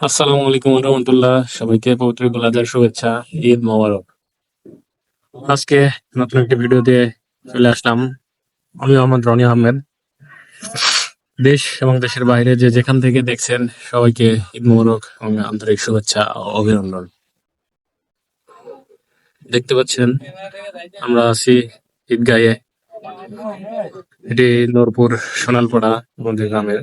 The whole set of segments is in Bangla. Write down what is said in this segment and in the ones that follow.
আসসালামু আলাইকুম রহমতুল্লাহ। সবাইকে পবিত্র গোলাজার শুভেচ্ছা, ঈদ মোবারক। আজকে নতুন একটি ভিডিও দিয়ে চলে আসলাম। আমি মোহাম্মদ রনি আহমেদ। দেশ এবং দেশের বাইরে যে যেখান থেকে দেখছেন, সবাইকে ঈদ মোবারক এবং আন্তরিক শুভেচ্ছা ও অভিনন্দন। দেখতে পাচ্ছেন, আমরা আছি ঈদগাহে। এটি নূরপুর সোনালপাড়া আমাদের গ্রামের।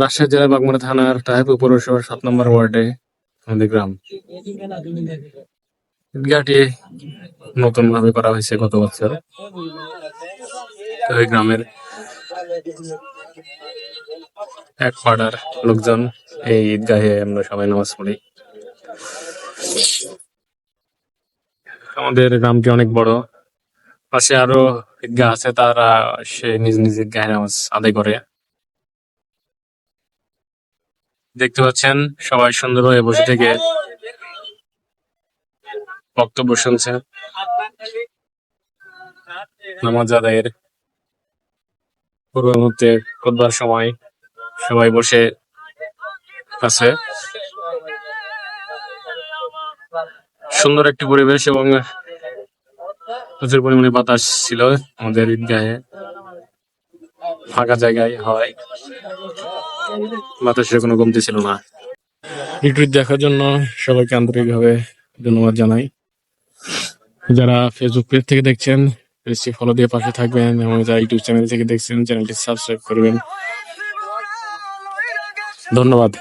রাজশাহী জেলা বাগমারা থানার তাহিরপুর পৌরসভার সাত নম্বর ওয়ার্ডে আমাদের গ্রাম। ঈদগাহটি নতুন ভাবে করা হয়েছে গত বছর। এই গ্রামের এক পাড়ার লোকজন এই ঈদগাহে আমরা সবাই নামাজ পড়ি। আমাদের গ্রামটি অনেক বড়। পাশে আরও ঈদগাহ আছে, তারা সে নিজ নিজ ঈদগাহে নামাজ আদায় করে। দেখতে পাচ্ছেন, সবাই সুন্দর হয়ে বসে থেকে বক্তব্য শুনছে। নামাজ আদায়ের পূর্ব মুহূর্তে খুদবার সময় সবাই বসে আছে। সুন্দর একটি পরিবেশ এবং প্রচুর পরিমাণে বাতাস ছিল আমাদের ঈদগাহে ফাঁকা জায়গায় হয়। বাতাসের কোনো কমতি ছিল না। ভিডিওটি দেখার জন্য সবাইকে আন্তরিকভাবে ধন্যবাদ জানাই। যারা ফেসবুক পেজ থেকে দেখছেন পেজটি ফলো দিয়ে পাশে থাকবেন এবং যারা ইউটিউব চ্যানেল থেকে দেখছেন চ্যানেলটি সাবস্ক্রাইব করবেন। ধন্যবাদ।